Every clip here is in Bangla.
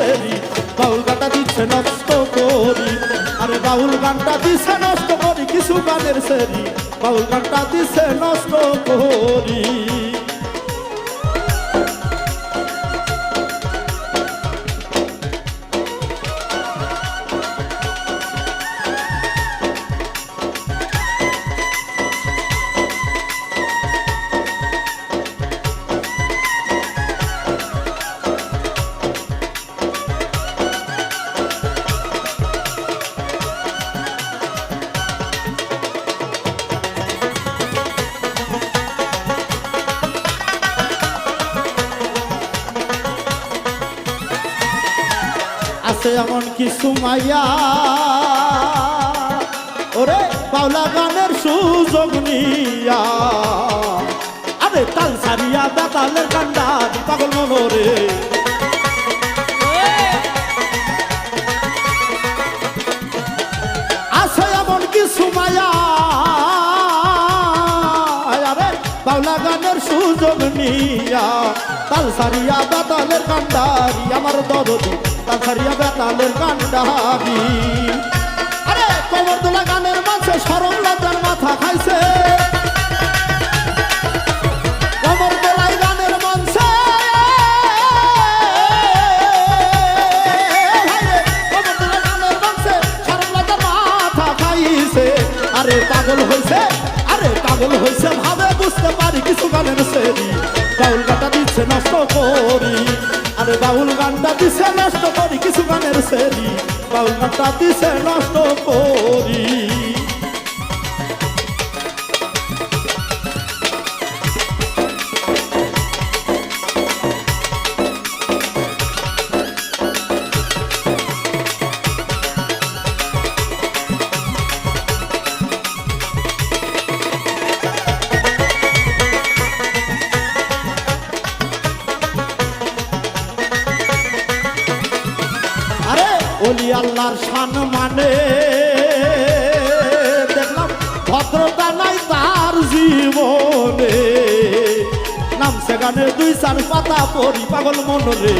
সেরি বাউল গানটা দিচ্ছে নষ্ট করি। আরে বাউল গানটা দিচ্ছে নষ্ট করি, কিছু গানের সেরি বাউল গানটা দিচ্ছে নষ্ট করি। আছে এমন কিছু মাইয়া। ওরে বাউলা গানের সুযোগ নিয়া। আরে, তাল সারিয়া বেতালের কান্ডা পাগল মনোরে আছে এমন কিছু মায়া আরে বাউলা গানের সুযোগ নিয়া। তাল সারিয়া বেতালের কান্ডারি আমার দরদি। তাল সারিয়া বেতালের কান্ডারি আরে কবর দোলা গানের মাঝে। সরম লজ্জার মাথা খাইছে। আরে, পাগল হইছে? আরে, পাগল হইছে ভাবে বুঝতে পারি কিছু গানের সেরি বাউল গানটা দিচ্ছে নষ্ট করি। আরে বাউল গানটা দিছে নষ্ট করি কিছু গানের সেরি। বাউল গানটা দিছে নষ্ট করি। ওলি আল্লাহর শান মানে? দেখলাম ভদ্রতা নাই তার জীবনে। নাম সেখানে দুই চার পাতা পরি পাগল মনরে।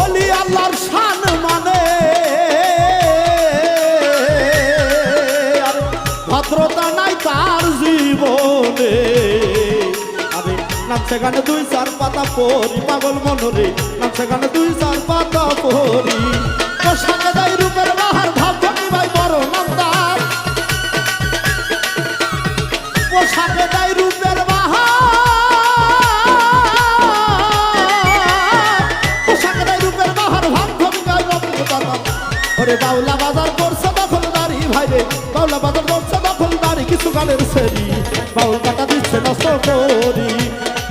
ওলি আল্লাহর শান মানে? ভদ্রতা নাই তার জীবনে। সেখানে দুই চার পাতা পরি, পাগল মনরে। নাম সেখানে দুই চার পাতা পরি। পোশাকে দেয় রূপের বাহার, ভাব ধনী ভাই বড় রূপের বাহার। পোশাকে দেয় রূপের বাহার, ভাব ধনী রমদার ওরে বাজার করছে দখলদারি ভাই রে। বাজার করছে দখলদারি কিছু গানের সেরি। বাউল গানটা দিচ্ছে নষ্ট করি।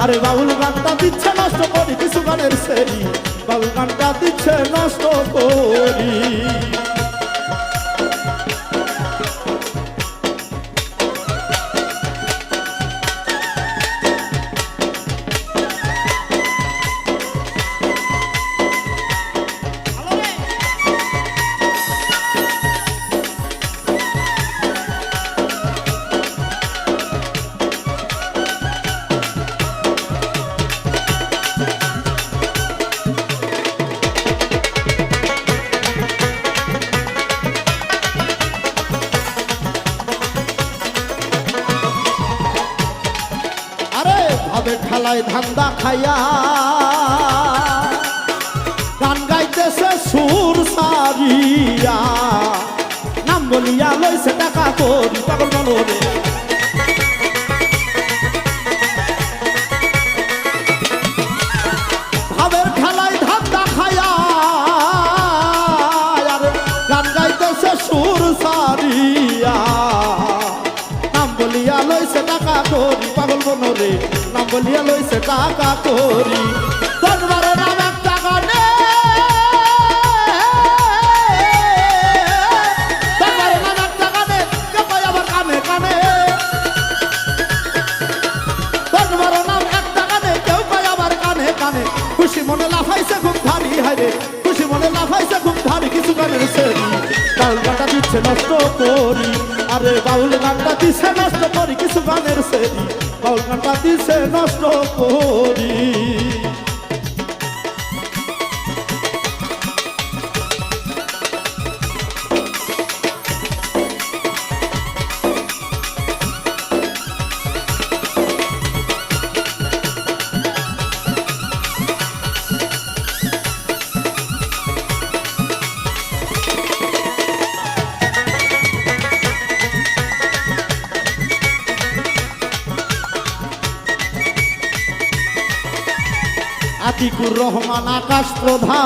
আরে বাউল গানটা দিচ্ছে নষ্ট করি কিছু গানের সেরি বাউল গানটা দিচ্ছে নষ্ট করি। ভাবে ঠেলায় ধান্দা খাইয়া। গান গাইতেছে সুর সারিয়া। নাম বলিয়া লইছে টাকা করি, পাগল মনোরে মনরে নাম বলিয়া লইছে টাকা করি। দরবারে নাম একটা গানে। খুশি মনে লাফাইছে খুব ভারী হারে খুশি মনে লাফাইছে খুব ভারী কিছু গানের বাউল গানটা দিচ্ছে নষ্ট করি। আরে বাউল গানটা দিছে নষ্ট করি কিছু গানের সেরি। বাউল গানটা দিছে নষ্ট করি। আতিকুর রহমান আকাশ প্রধান।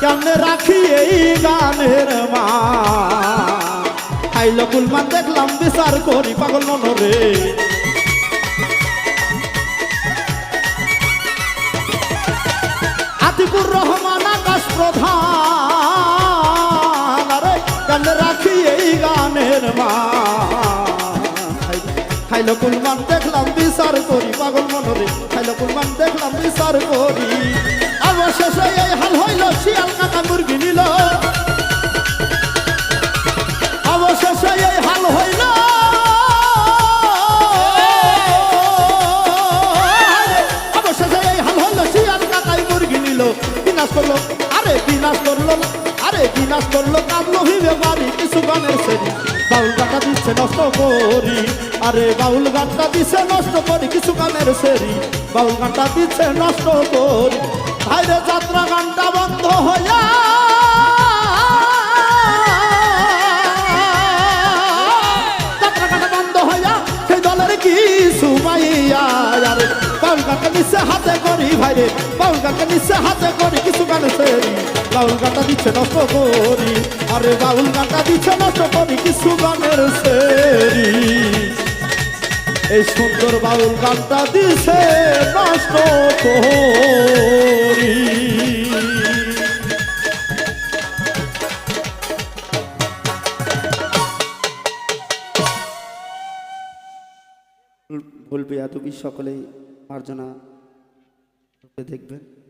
কেমনে রাখি এই গানের মা? খাইল কুলমান দেখলাম বিচার করি পাগল মনরে। আতিকুর রহমান আকাশ প্রধান। আরে, কেমনে রাখি এই গানের মা? খাইল কুলমান দেখলাম বিচার করি পাগল মনরে। কুলমান দেখলাম, বিচার করি। অবশেষে এই হাল হইল, শিয়াল কাকা মুরগি নিল। অবশেষে এই হাল হইল। অবশেষে এই হাল হইল, শিয়াল কাকাই মুরগি নিল। বিনাশ করল, আরে বিনাশ করল না, আরে বিনাশ করল কামলো ভিবে বাড়ি কিছু গানের সেরি বাউল গানটা দিচ্ছে নষ্ট করি, আরে বাউল গানটা দিচ্ছে নষ্ট করি, কিছু গানের সেরি বাউল গানটা দিচ্ছে নষ্ট করি। ভাইরে, যাত্রা গানটা বন্ধ হইয়া। যাত্রা গানটা বন্ধ হইয়া সেই দলের কি সুমাইয়া বাউল গানটা নিচ্ছে হাতে করি ভাইরে বাউল গানটা নিচ্ছে হাতে করি কিছু গান সেরি। বাউল গানটা দিচ্ছে নষ্ট করি, আরে বাউল গানটা দিচ্ছে নষ্ট করি কিছু গানের সেরি। এই সুন্দর বাউল গানটা দিছে নষ্ট করি বলবে এত সকলেই মার্জনা দেখবেন